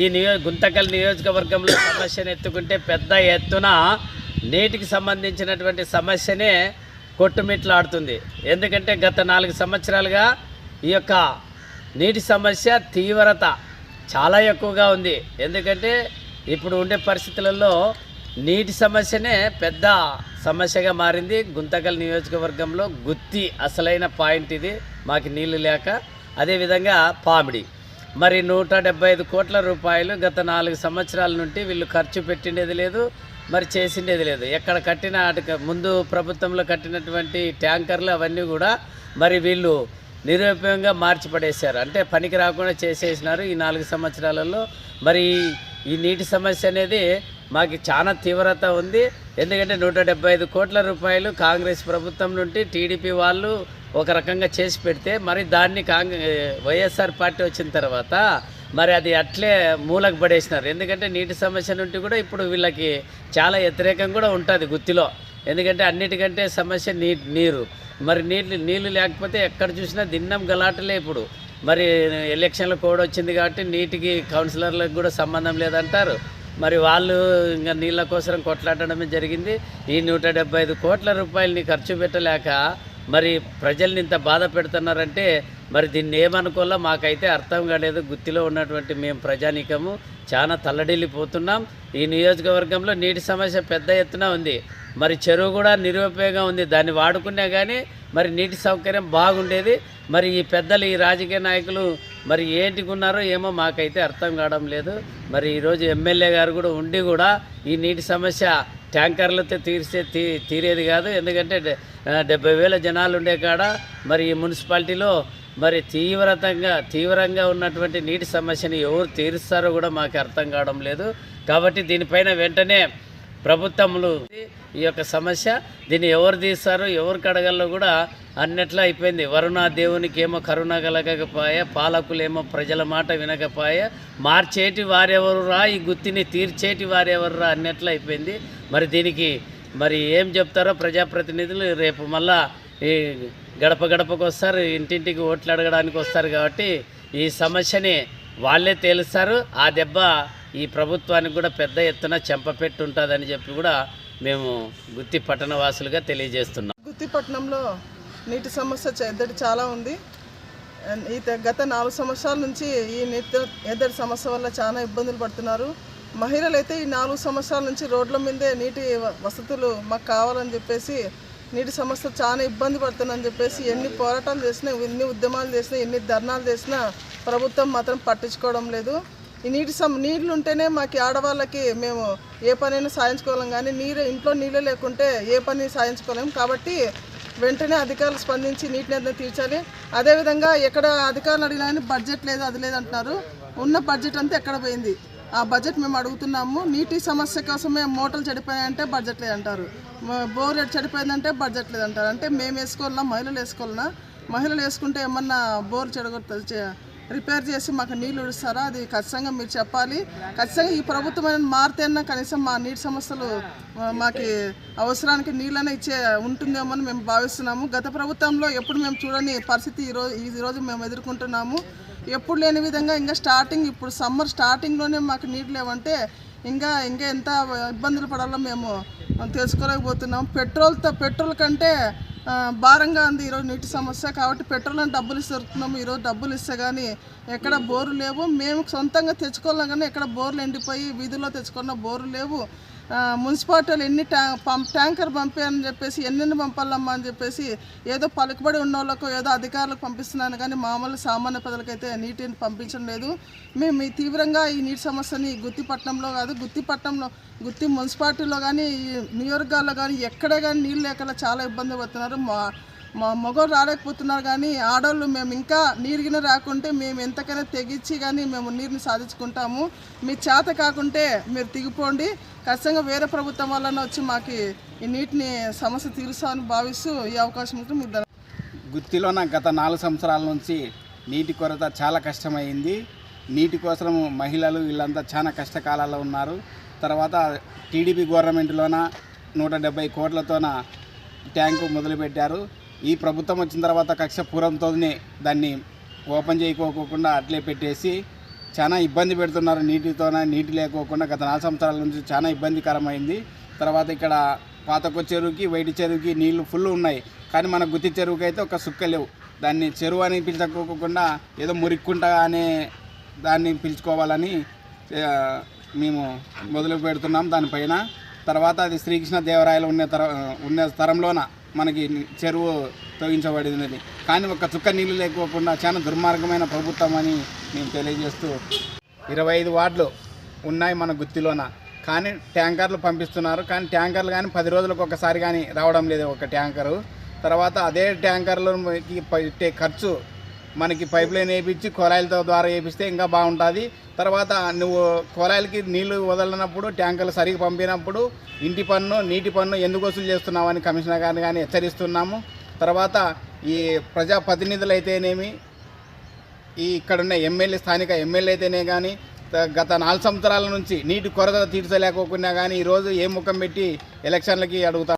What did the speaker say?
ఈ నియో గుంతకల్ నియోజకవర్గంలో సమస్యను ఎత్తుకుంటే పెద్ద ఎత్తున నీటికి సంబంధించినటువంటి సమస్యనే కొట్టుమిట్లాడుతుంది. ఎందుకంటే గత నాలుగు సంవత్సరాలుగా ఈ యొక్క నీటి సమస్య తీవ్రత చాలా ఎక్కువగా ఉంది. ఎందుకంటే ఇప్పుడు ఉండే పరిస్థితులలో నీటి సమస్యనే పెద్ద సమస్యగా మారింది. గుంతకల్ నియోజకవర్గంలో గుత్తి అసలైన పాయింట్ ఇది. మాకు నీళ్ళు లేక అదేవిధంగా పామిడి. మరి నూట డెబ్బై ఐదు కోట్ల రూపాయలు గత నాలుగు సంవత్సరాల నుండి వీళ్ళు ఖర్చు పెట్టిండేది లేదు మరి చేసిండేది లేదు. ఎక్కడ కట్టిన అటు ముందు ప్రభుత్వంలో కట్టినటువంటి ట్యాంకర్లు అవన్నీ కూడా మరి వీళ్ళు నిరుపయోగంగా మార్చి పడేశారు అంటే పనికి రాకుండా చేసేసినారు ఈ నాలుగు సంవత్సరాలలో. మరి ఈ నీటి సమస్య అనేది మాకు చాలా తీవ్రత ఉంది. ఎందుకంటే నూట ఐదు కోట్ల రూపాయలు కాంగ్రెస్ ప్రభుత్వం నుండి టీడీపీ వాళ్ళు ఒక రకంగా చేసి పెడితే మరి దాన్ని కాంగ్రెస్ వైఎస్ఆర్ పార్టీ వచ్చిన తర్వాత మరి అది అట్లే మూలకు పడేసినారు. ఎందుకంటే నీటి సమస్య నుండి కూడా ఇప్పుడు వీళ్ళకి చాలా వ్యతిరేకం కూడా ఉంటుంది గుత్తిలో. ఎందుకంటే అన్నిటికంటే సమస్య నీ నీరు. మరి నీళ్ళు నీళ్ళు లేకపోతే ఎక్కడ చూసినా దిన్నం గలాటలే ఇప్పుడు. మరి ఎలక్షన్ల కోడ్ వచ్చింది కాబట్టి నీటికి కౌన్సిలర్లకు కూడా సంబంధం లేదంటారు. మరి వాళ్ళు ఇంకా నీళ్ళ కోసం కొట్లాడడమే జరిగింది. ఈ నూట ఐదు కోట్ల రూపాయలని ఖర్చు పెట్టలేక మరి ప్రజల్ని ఇంత బాధ పెడుతున్నారంటే మరి దీన్ని ఏమనుకోవాలో మాకైతే అర్థం కాలేదు. గుత్తిలో ఉన్నటువంటి మేము ప్రజానీకము చాలా తల్లడిల్లిపోతున్నాం. ఈ నియోజకవర్గంలో నీటి సమస్య పెద్ద ఎత్తున ఉంది. మరి చెరువు కూడా నిరుపయోగం ఉంది. దాన్ని వాడుకున్నా కానీ మరి నీటి సౌకర్యం బాగుండేది. మరి ఈ పెద్దలు ఈ రాజకీయ నాయకులు మరి ఏంటికి ఉన్నారో ఏమో మాకైతే అర్థం కావడం లేదు. మరి ఈరోజు ఎమ్మెల్యే గారు కూడా ఉండి కూడా ఈ నీటి సమస్య ట్యాంకర్లతో తీర్చే తీ తీరేది కాదు. ఎందుకంటే డెబ్బై వేల జనాలు ఉండే కాడ మరి ఈ మున్సిపాలిటీలో మరి తీవ్రతంగా తీవ్రంగా ఉన్నటువంటి నీటి సమస్యని ఎవరు తీరుస్తారో కూడా మాకు అర్థం కావడం లేదు. కాబట్టి దీనిపైన వెంటనే ప్రభుత్వములు ఈ యొక్క సమస్య. దీన్ని ఎవరు తీస్తారు ఎవరు కడగల్లో కూడా అన్నట్లా అయిపోయింది. వరుణ దేవునికి ఏమో కరుణ కలగకపోయే పాలకులేమో ప్రజల మాట వినకపోయే. మార్చేటి వారెవరు రా ఈ గుత్తిని తీర్చేటి వారెవరు రా అన్నట్లు అయిపోయింది. మరి దీనికి మరి ఏం చెప్తారో ప్రజాప్రతినిధులు రేపు మళ్ళా ఈ గడప గడపకు వస్తారు ఇంటింటికి ఓట్లు అడగడానికి వస్తారు కాబట్టి ఈ సమస్యని వాళ్ళే తేలుస్తారు. ఆ దెబ్బ ఈ ప్రభుత్వానికి కూడా పెద్ద ఎత్తున చెంపపెట్టి ఉంటుందని చెప్పి కూడా మేము గుత్తి పట్టణ వాసులుగా తెలియజేస్తున్నాం. గుత్తిపట్నంలో నీటి సమస్య చ- ఎద్దడి చాలా ఉంది. ఈ గత నాలుగు సంవత్సరాల నుంచి ఈ నీటి ఎద్దడి సమస్య వల్ల చాలా ఇబ్బందులు పడుతున్నారు. మహిళలు అయితే ఈ నాలుగు సంవత్సరాల నుంచి రోడ్ల మీదే నీటి వసతులు మాకు కావాలని చెప్పేసి నీటి సమస్య చాలా ఇబ్బంది పడుతుందని చెప్పేసి ఎన్ని పోరాటాలు చేసినా ఎన్ని ఉద్యమాలు చేసినా ఎన్ని ధర్నాలు చేసినా ప్రభుత్వం మాత్రం పట్టించుకోవడం లేదు. ఈ నీటి సమ నీళ్ళు ఉంటేనే మాకు ఆడవాళ్ళకి మేము ఏ పనైనా సాధించుకోలేం కానీ నీరు ఇంట్లో నీళ్ళు లేకుంటే ఏ పని సాయించుకోలేము కాబట్టి వెంటనే అధికారులు స్పందించి నీటిని అంతా తీర్చాలి. అదేవిధంగా ఎక్కడ అధికారులు అడిగినా కానీ బడ్జెట్ లేదు అది లేదంటున్నారు ఉన్న బడ్జెట్ అంతా ఎక్కడ పోయింది? ఆ బడ్జెట్ మేము అడుగుతున్నాము. నీటి సమస్య కోసమే మోటార్లు చెడిపోయాయంటే బడ్జెట్ లేదంటారు. బోర్ చెడిపోయిందంటే బడ్జెట్ లేదంటారు. అంటే మేము వేసుకోవాలన్నా మహిళలు వేసుకోవాలన్నా మహిళలు వేసుకుంటే ఏమన్నా బోర్ చెడగొడుతుంది రిపేర్ చేసి మాకు నీళ్ళు ఇస్తారా అది ఖచ్చితంగా మీరు చెప్పాలి. ఖచ్చితంగా ఈ ప్రభుత్వం అనేది మారితేనా కనీసం మా నీటి సమస్యలు మాకు అవసరానికి నీళ్ళనే ఇచ్చే ఉంటుందేమో అని మేము భావిస్తున్నాము. గత ప్రభుత్వంలో ఎప్పుడు మేము చూడని పరిస్థితి ఈరోజు ఈ రోజు మేము ఎదుర్కొంటున్నాము. ఎప్పుడు లేని విధంగా ఇంకా స్టార్టింగ్ ఇప్పుడు సమ్మర్ స్టార్టింగ్లోనే మాకు నీళ్ళు లేవంటే ఇంకా ఇంకా ఎంత ఇబ్బందులు పడాలో మేము తెలుసుకోలేకపోతున్నాం పెట్రోల్తో పెట్రోల్ కంటే భారంగా ఉంది ఈరోజు నీటి సమస్య కాబట్టి పెట్రోల్ అని డబ్బులు ఇస్తున్నాము ఈరోజు డబ్బులు ఇస్తే కానీ ఎక్కడ బోర్లు లేవు. మేము సొంతంగా తెచ్చుకోలేం కానీ ఎక్కడ బోర్లు ఎండిపోయి వీధుల్లో తెచ్చుకున్న బోర్లు లేవు. మున్సిపాలిటీలు ఎన్ని ట్యా పంప్ ట్యాంకర్ పంపాయని చెప్పేసి ఎన్నెన్ని పంపాలమ్మా అని చెప్పేసి ఏదో పలుకుబడి ఉన్న వాళ్ళకు ఏదో అధికారులకు పంపిస్తున్నాను కానీ మామూలు సామాన్య ప్రజలకైతే నీటిని పంపించడం లేదు. మేము ఈ తీవ్రంగా ఈ నీటి సమస్యని గుత్తిపట్నంలో కాదు గుత్తిపట్నంలో గుత్తి మున్సిపాలిటీలో కానీ ఈ నియోజకవర్గాల్లో కానీ ఎక్కడ కానీ నీళ్ళు లేకుండా చాలా ఇబ్బంది పడుతున్నారు. మా మా మగవాళ్ళు రాలేకపోతున్నారు కానీ ఆడవాళ్ళు మేము ఇంకా నీరుగిన రాకుంటే మేము ఎంతకైనా తెగించి కానీ మేము నీరుని సాధించుకుంటాము. మీ చేత కాకుంటే మీరు దిగిపోండి. ఖచ్చితంగా వేరే ప్రభుత్వం వలన వచ్చి మాకు ఈ నీటిని సమస్య తీరుస్తామని భావిస్తూ ఈ అవకాశం ఉంటే మీకు గుత్తిలోన గత నాలుగు సంవత్సరాల నుంచి నీటి కొరత చాలా కష్టమైంది. నీటి కోసం మహిళలు వీళ్ళంతా చాలా కష్టకాలాల్లో ఉన్నారు. తర్వాత టీడీపీ గవర్నమెంట్లోన నూట డెబ్బై కోట్లతోన ట్యాంకు మొదలుపెట్టారు. ఈ ప్రభుత్వం వచ్చిన తర్వాత కక్ష పూర్వంతోనే దాన్ని ఓపెన్ చేయకోకుండా అట్లే పెట్టేసి చాలా ఇబ్బంది పెడుతున్నారు. నీటితోన నీటి లేకోకుండా గత నాలుగు సంవత్సరాల నుంచి చాలా ఇబ్బందికరమైంది. తర్వాత ఇక్కడ పాతకొ చెరువుకి వైటి చెరువుకి నీళ్ళు ఫుల్ ఉన్నాయి. కానీ మన గుత్తి చెరువుకి అయితే ఒక సుక్క లేవు. దాన్ని చెరువు అని పిలుచుకోకుండా ఏదో మురిక్కుంట అనే దాన్ని పిలుచుకోవాలని మేము మొదలు పెడుతున్నాం దానిపైన. తర్వాత అది శ్రీకృష్ణ దేవరాయలు ఉన్న తర ఉన్న తరంలోన మనకి చెరువు తొలగించబడినది కానీ ఒక చుక్క నీళ్ళు లేకోకుండా చాలా దుర్మార్గమైన ప్రభుత్వం అని మేము తెలియజేస్తూ ఇరవై ఐదు వార్డులు ఉన్నాయి మన గుత్తిలోన. కానీ ట్యాంకర్లు పంపిస్తున్నారు. కానీ ట్యాంకర్లు కానీ పది రోజులకు ఒకసారి కానీ రావడం లేదు ఒక ట్యాంకరు. తర్వాత అదే ట్యాంకర్లకి పెట్టే ఖర్చు మనకి పైప్ లైన్ వేయించి కొలాయిలతో ద్వారా వేపిస్తే ఇంకా బాగుంటుంది. తర్వాత నువ్వు కొలాయిలకి నీళ్ళు వదలనప్పుడు ట్యాంకర్లు సరిగ్గా పంపినప్పుడు ఇంటి పన్ను నీటి పన్ను ఎందుకు వసూలు చేస్తున్నామని కమిషనర్ గారిని కానీ హెచ్చరిస్తున్నాము. తర్వాత ఈ ప్రజాప్రతినిధులు అయితేనేమి ఈ ఇక్కడున్న ఎమ్మెల్యే స్థానిక ఎమ్మెల్యే అయితేనే కానీ గత నాలుగు సంవత్సరాల నుంచి నీటి కొరత తీర్చలేకోకుండా కానీ ఈరోజు ఏ ముఖం పెట్టి ఎలక్షన్లకి అడుగుతారు